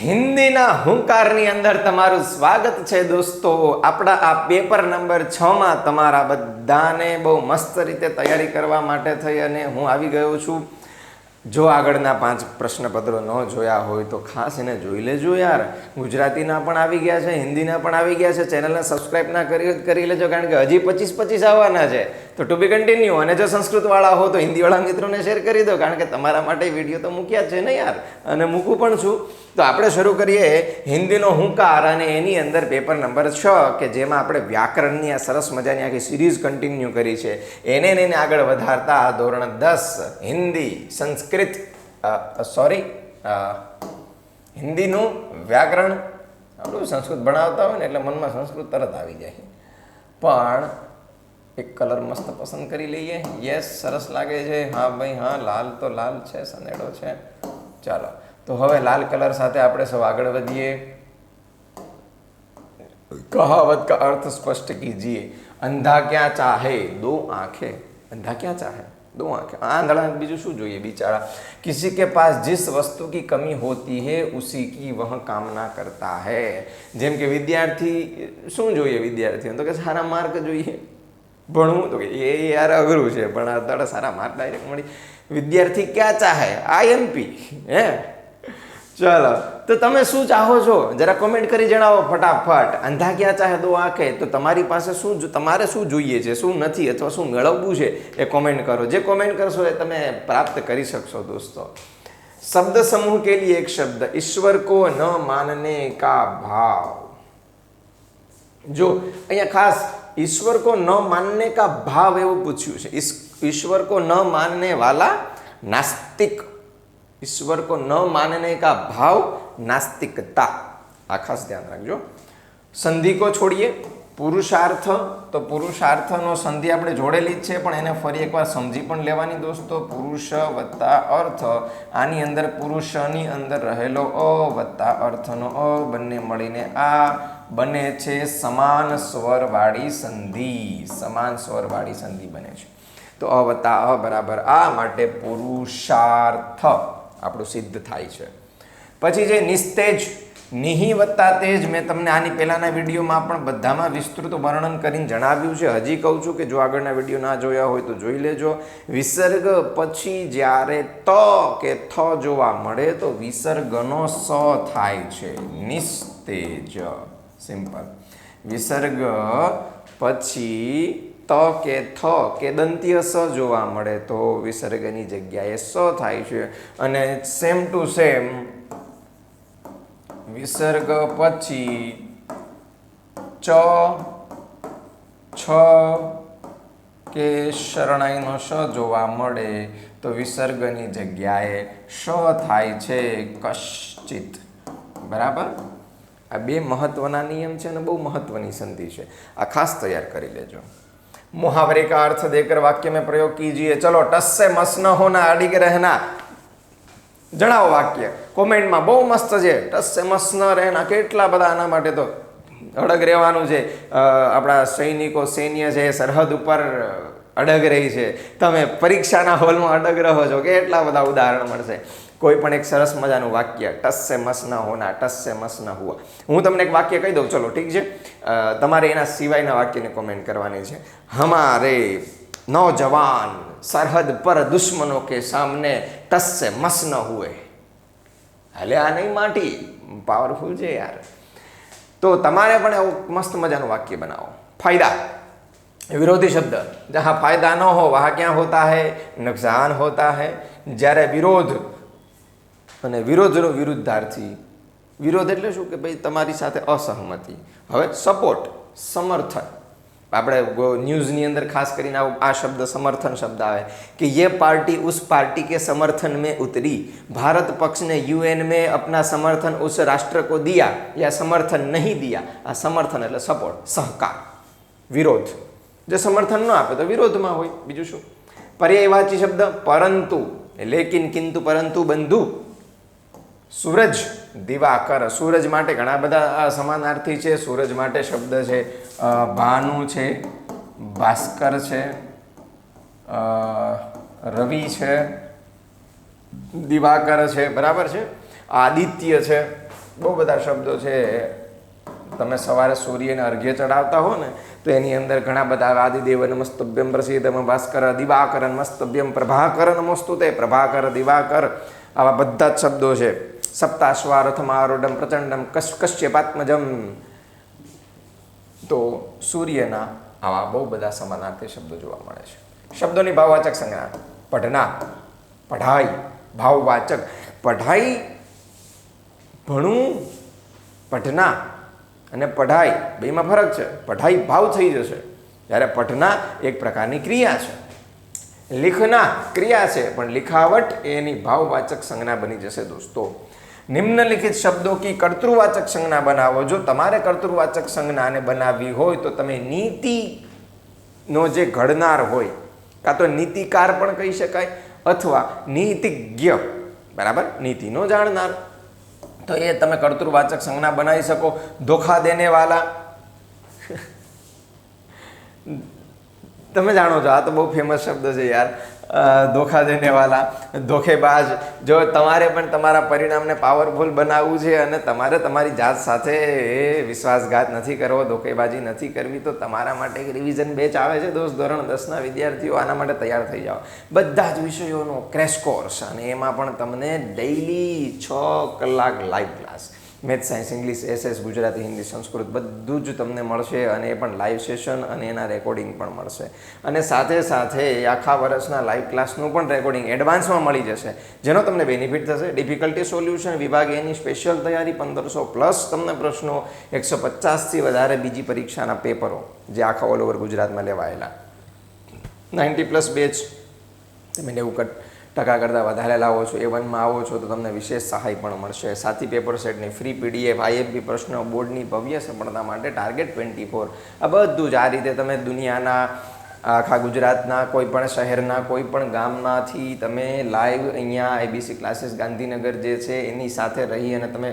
હિન્દીના હુંકારની અંદર તમારું સ્વાગત છે દોસ્તો. આપણા આ પેપર નંબર છ માં તમારા બધાને બહુ મસ્ત રીતે તૈયારી કરવા માટે થઈ અને હું આવી ગયો છું. જો આગળના પાંચ પ્રશ્નપત્રો ન જોયા હોય તો ખાસ એને જોઈ લેજો યાર. ગુજરાતીના પણ આવી ગયા છે, હિન્દીના પણ આવી ગયા છે. ચેનલને સબસ્ક્રાઇબ ના કરી કરી લેજો કારણ કે હજી પચીસ પચીસ આવવાના છે. તો ટુ બી કન્ટિન્યુ અને જો સંસ્કૃતવાળા હો તો હિન્દીવાળા મિત્રોને શેર કરી દો કારણ કે તમારા માટે વીડિયો તો મૂક્યા છે ને યાર. અને મૂકું પણ છું. તો આપણે શરૂ કરીએ હિન્દીનો હુંકાર અને એની અંદર પેપર નંબર છ કે જેમાં આપણે વ્યાકરણની આ સરસ મજાની આખી સિરીઝ કન્ટિન્યુ કરી છે. એને એને આગળ વધારતા ધોરણ દસ હિન્દી, સંસ્કૃત સંસ્કૃત સોરી હિન્દીનું વ્યાકરણ આપણું સંસ્કૃત ભણાવતા હોય ને એટલે મનમાં સંસ્કૃત તરત આવી જાય. પણ એક કલર મસ્ત પસંદ કરી લઈએ. યસ સરસ લાગે છે. હા ભાઈ, હા, લાલ તો લાલ છે, સનેડો છે. ચાલો. તો હવે લાલ કલર સાથે આપણે સૌ આગળ વધીએ. કહાવત કા અર્થ સ્પષ્ટ કીજીએ. અંધા ક્યાં ચાહે દો આંખે. અંધા ક્યાં ચાહે? दो किसी के पास जिस वस्तु की कमी होती है, उसी की वह कामना करता है। जेम के विद्यार्थी शू जो विद्यार्थी तो सारा मार्ग जो ये भणवू तो ये यार अघरू है भाड़ा सारा मार्ग डायरेक्ट मड़ी विद्यार्थी क्या चाहे? आई एम पी है? ચાલો. તો તમે શું ચાહો છો? જરા કોમેન્ટ કરી જણાવો ફટાફટ. અંધા ક્યાં ચાહે દો આંખે તો તમારી પાસે શું તમારે શું જોઈએ છે? શું નથી અથવા શું મેળવવું છે? એ કોમેન્ટ કરો. જે કોમેન્ટ કરશો એ તમે પ્રાપ્ત કરી શકશો દોસ્તો. શબ્દ સમૂહ કે लिए એક શબ્દ? ઈશ્વર કો ન માનને કા ભાવ? જો, અહીંયા ખાસ ઈશ્વર કો ન માનને કા ભાવ એવું પૂછ્યું છે. ઈશ્વર કો ન માનને વાલા નાસ્તિક ઈશ્વર કો ન માનને કા ભાવ નાસ્તિકતા. આ ખાસ ધ્યાન રાખજો. સંધિ કો છોડીએ. પુરુષાર્થ, તો પુરુષાર્થનો સંધિ આપણે જોડેલી જ છે, પણ એને ફરી એકવાર સમજી પણ લેવાની દોસ્તો, પુરુષ વત્તા અર્થ. આની અંદર પુરુષની અંદર રહેલો અ વત્તા અર્થનો અ, બંને મળીને આ બને છે, સમાન સ્વરવાળી સંધિ. સમાન સ્વરવાળી સંધિ બને છે. તો અ વત્તા અ બરાબર આ માટે પુરુષાર્થ. આપણું સિદ્ધ થાય છે. પછી જે નિસ્તેજ, નિહિ વત્તા તેજ, મેં તમને આની પહેલાના વિડીયોમાં પણ બધામાં વિસ્તૃત વર્ણન કરીને જણાવ્યું છે. હજી કહું છું કે જો આગળના વીડિયો ના જોયા હોય તો જોઈ લેજો. વિસર્ગ પછી જ્યારે ત કે થ જોવા મળે તો વિસર્ગનો સ થાય છે. નિસ્તેજ. સિમ્પલ. વિસર્ગ પછી ત કે થ કે દંતીય સ જોવા મળે તો વિસર્ગની જગ્યાએ સ થાય છે. અને સેમ ટુ સેમ વિસર્ગ પછી ચ, છ કે શરણાઈનો શ જોવા મળે તો વિસર્ગની જગ્યાએ શ થાય છે કશ્ચિત. બરાબર? આ બે મહત્વના નિયમ છે અને બહુ મહત્વની સંધિ છે. આ ખાસ તૈયાર કરી લેજો. मुहावरे का अर्थ देकर वाक्य में प्रयोग कीजिए चलो टस से मस न होना अडिग रहना જણાવો વાક્ય કોમેન્ટમાં બહુ મસ્ત છે ટસ સે મસ ન રહેના કેટલા બધા આના માટે તો અડગ રહેવાનું છે અ, આપણા સૈનિકો સૈન્ય છે એ સરહદ ઉપર અડગ રહી છે તમે પરીક્ષાના હોલમાં અડગ રહો છો કેટલા બધા ઉદાહરણ મળશે કોઈ પણ એક સરસ મજાનું વાક્ય ટસ સે મસ ન હોના ટસ સે મસ ન હુઆ. હું તમને એક વાક્ય કહી દઉં. ચલો, ઠીક છે? તમારે એના સિવાયના વાક્યને કોમેન્ટ કરવાની છે. હમારે નૌજવાન સરહદ પર દુશ્મનો કે સામને ટસ સે મસ ન હુએ. એટલે આ નહીં માટી? પાવરફુલ છે યાર. તો તમારે પણ એવું મસ્ત મજાનું વાક્ય બનાવો. ફાયદા. વિરોધી શબ્દ. જ્યાં ફાયદા ન હો, વહા ક્યાં હોતા હૈ? નુકસાન હોતા હૈ. જ્યારે વિરોધ અને વિરોધનો વિરુદ્ધાર્થી વિરોધ એટલે શું કે ભાઈ તમારી સાથે અસહમતિ હવે સપોર્ટ સમર્થન આપણે ગો- ન્યૂઝની અંદર ખાસ કરીને આવો- આ શબ્દ સમર્થન શબ્દ આવે कि ये पार्टी उस पार्टी के समर्थन में उतरी भारत पक्ष ने यूएन में अपना समर्थन उस राष्ट्र को दिया या समर्थन नहीं दिया આ સમર્થન એટલે સપોર્ટ સહકાર વિરોધ જે સમર્થન ન આપે તો વિરોધમાં હોય બીજું શું પર્યાયવાચી શબ્દ પરંતુ લેકિન કિંતુ પરંતુ બંધુ સૂરજ, દિવાકર. સૂરજ માટે ઘણા બધા સમાનાર્થી છે. સૂરજ માટે શબ્દ છે ભાનુ છે, ભાસ્કર છે રવિ છે, દિવાકર છે. બરાબર છે? આદિત્ય છે. બહુ બધા શબ્દો છે. તમે સવારે સૂર્યને અર્ઘ્ય ચડાવતા હો ને, તો એની અંદર ઘણા બધા આદિદેવ નમસ્તભ્યમ પ્રસિદ્ધમ ભાસ્કર દિવાકર નમસ્તભ્યમ પ્રભાકર નમસ્તુ તે. પ્રભાકર, દિવાકર. આવા બધા જ શબ્દો છે. સપ્તાશ્વારથમારૂઢમ પ્રચંડમ કશ કશ્યપાત્મજમ તો સૂર્યના આવા બહુ બધા સમાનાર્થી શબ્દો જોવા મળે છે. શબ્દોની ભાવવાચક સંજ્ઞા, પઢના, પઢાઈ, ભાવવાચક, પઢાઈ ભણવું પઢના અને પઢાઈ બેમાં ફરક છે. પઢાઈ ભાવ થઈ જશે. જ્યારે પઢના એક પ્રકારની ક્રિયા છે. લિખના ક્રિયા છે, પણ લિખાવટ એની ભાવવાચક સંજ્ઞા બની જશે દોસ્તો. નિમ્નલિખિત શબ્દો કી કર્તૃવાચક સંજ્ઞા બનાવો. જો તમારે કર્તૃવાચક સંજ્ઞાને બનાવવી હોય તો તમે નીતિનો જે ઘડનાર હોય, કાં તો નીતિકાર પણ કહી શકાય અથવા નીતિજ્ઞ, બરાબર? નીતિનો જાણનાર. તો એ તમે કર્તૃવાચક સંજ્ઞા બનાવી શકો. ધોખા દેને વાલા તમે જાણો છો, આ તો બહુ ફેમસ શબ્દ છે યાર. ધોખા દેને વાલા ધોખેબાજ. જો તમારે પણ તમારા પરિણામને પાવરફુલ બનાવવું છે અને તમારે તમારી જાત સાથે વિશ્વાસઘાત નથી કરવો, ધોખેબાજી નથી કરવી, તો તમારા માટે એક રિવિઝન બેચ આવે છે દોસ્ત. ધોરણ દસના વિદ્યાર્થીઓ આના માટે તૈયાર થઈ જાઓ. બધા જ વિષયોનો ક્રેશ કોર્સ અને એમાં પણ તમને ડેઈલી છ કલાક live class math, science, English, SS, Gujarati, Hindi, Sanskrit બધું જ તમને મળશે અને એ પણ લાઈવ સેશન અને એના રેકોર્ડિંગ પણ મળશે. અને સાથે સાથે આખા વર્ષના લાઈવ ક્લાસનું પણ રેકોર્ડિંગ એડવાન્સમાં મળી જશે. જેનો તમને બેનિફિટ થશે. ડિફિકલ્ટી સોલ્યુશન વિભાગ એની સ્પેશિયલ તૈયારી પંદરસો પ્લસ તમને પ્રશ્નો એકસો પચાસથી વધારે બીજી પરીક્ષાના પેપરો, જે આખા ઓલ ઓવર ગુજરાતમાં લેવાયેલા. નાઇન્ટી પ્લસ બેચ તમે નેવું કટ ટકા કરતાં વધારે લાવો છો, એ વનમાં આવો છો, તો તમને વિશેષ સહાય પણ મળશે. સાથી પેપર સેટની ફ્રી પીડીએફ આઈએમપી પ્રશ્નો, બોર્ડની ભવ્ય સફળતા માટે ટાર્ગેટ ટ્વેન્ટી ફોર આ બધું જ આ રીતે તમે દુનિયાના આખા ગુજરાતના, કોઈ પણ શહેરના, કોઈ પણ ગામમાંથી તમે લાઈવ અહીંયા આઈબીસી ક્લાસીસ ગાંધીનગર જે છે એની સાથે રહી અને તમે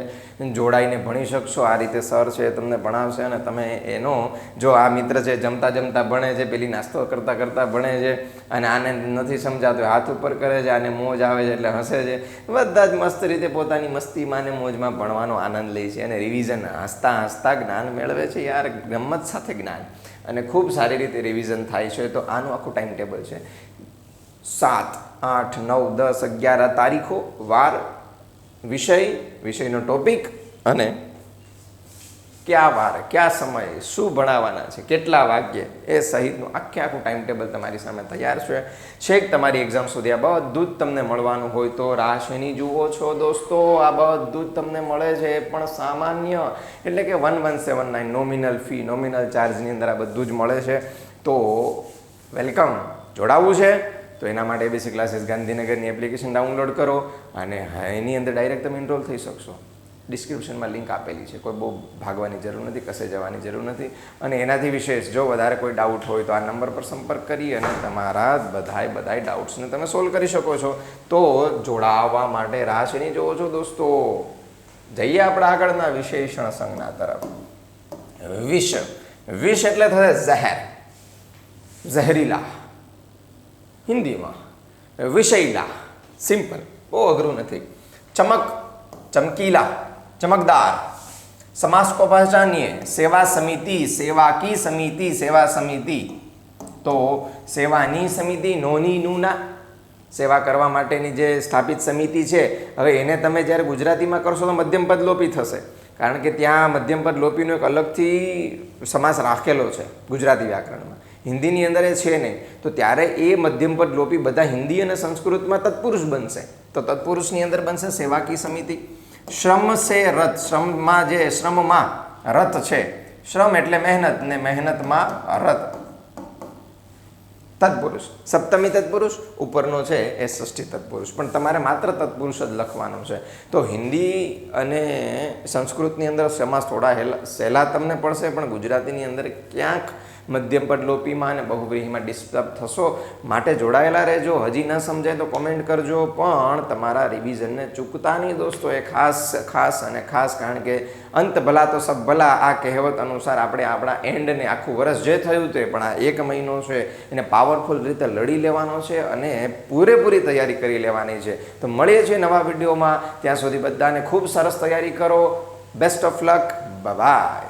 જોડાઈને ભણી શકશો. આ રીતે સર છે તમને ભણાવશે અને તમે એનો જો આ મિત્ર છે જમતા જમતા ભણે છે, પેલી નાસ્તો કરતાં કરતાં ભણે છે અને આને નથી સમજાતું, હાથ ઉપર કરે છે, આને મોજ આવે છે એટલે હસે છે. બધા જ મસ્ત રીતે પોતાની મસ્તીમાં અને મોજમાં ભણવાનો આનંદ લે છે અને રિવિઝન હસતા હસતા જ્ઞાન મેળવે છે. યાર ગમત સાથે જ્ઞાન. અને ખૂબ સારી રીતે રિવિઝન થાય છે. તો આનું આખું ટાઈમ ટેબલ છે. સાત, આઠ, નવ, દસ, અગિયાર તારીખો, વાર, વિષય, વિષયનો ટોપિક અને કયા વાર, કયા સમયે, શું ભણાવવાના છે, કેટલા વાગ્યે, એ સહિતનું આખે આખું ટાઈમ ટેબલ તમારી સામે તૈયાર છે. છેક તમારી એક્ઝામ સુધી આ બધું જ તમને મળવાનું હોય તો રાશિની જુઓ છો દોસ્તો, આ બધું જ તમને મળે છે, પણ સામાન્ય, એટલે કે one one seven nine nominal fee nominal ચાર્જની અંદર આ બધું જ મળે છે. તો વેલકમ. જોડાવવું છે? તો એના માટે એબીસી ક્લાસીસ ગાંધીનગરની એપ્લિકેશન ડાઉનલોડ કરો અને એની અંદર ડાયરેક્ટ તમે એનરોલ થઈ શકશો. ડિસ્ક્રિપ્શનમાં લિંક આપેલી છે. કોઈ બહુ ભાગવાની જરૂર નથી, કશે જવાની જરૂર નથી. અને એનાથી વિશેષ, જો વધારે કોઈ ડાઉટ હોય તો આ નંબર પર સંપર્ક કરી અને તમારા બધાય બધાય ડાઉટ્સને તમે સોલ્વ કરી શકો છો. તો જોડાવવા માટે રાહ જોવો છો દોસ્તો? જઈએ આપણે આગળના વિશેષણ સંજ્ઞા તરફ. વિષ. વિષ એટલે થશે ઝહેર ઝહેરીલા, હિન્દીમાં વિષૈલા સિમ્પલ, બહુ અઘરું નથી. ચમક, ચમકીલા, ચમકદાર સમાસ કો પહચાનીએ સેવા સમિતિ સેવા કી સમિતિ, સેવા સમિતિ. તો સેવાની સમિતિ નોની નૂના. સેવા કરવા માટેની જે સ્થાપિત સમિતિ છે, હવે એને તમે જ્યારે ગુજરાતીમાં કરશો તો મધ્યમપદ લોપી થશે. કારણ કે ત્યાં મધ્યમપદ લોપીનો એક અલગથી સમાસ રાખેલો છે ગુજરાતી વ્યાકરણમાં. હિન્દીની અંદર એ છે નહીં. તો ત્યારે એ મધ્યમ પદ લોપી બધા હિન્દી અને સંસ્કૃતમાં તત્પુરુષ બનશે. તો તત્પુરુષની અંદર બનશે સેવાકી સમિતિ. શ્રમ સે રથ. શ્રમમાં જે શ્રમમાં રથ છે. શ્રમ એટલે મહેનત ને મહેનતમાં રથ. તત્પુરુષ. સપ્તમી તત્પુરુષ. ઉપરનો છે એ ષષ્ઠી તત્પુરુષ. પણ તમારે માત્ર તત્પુરુષ જ લખવાનું છે. તો હિન્દી અને સંસ્કૃતની અંદર સમાસ થોડા હેલા સહેલા તમને પડશે, પણ ગુજરાતીની અંદર ક્યાંક મધ્યમપદ લોપીમાં અને બહુવ્રીહીમાં ડિસ્ટર્બ થશો. માટે જોડાયેલા રહેજો. હજી ન સમજાય તો કોમેન્ટ કરજો. પણ તમારા રિવિઝનને ચૂકતા નહીં દોસ્તો. એ ખાસ ખાસ અને ખાસ કારણ કે અંત ભલા તો સબ ભલા. આ કહેવત અનુસાર આપણે આપણા એન્ડને આખું વર્ષ જે થયું તે પણ આ એક મહિનો છે. એને પાવરફુલ રીતે લડી લેવાનો છે અને પૂરેપૂરી તૈયારી કરી લેવાની છે. તો મળીએ છીએ નવા વિડીયોમાં. ત્યાં સુધી બધાને ખૂબ સરસ તૈયારી કરો. Best of luck by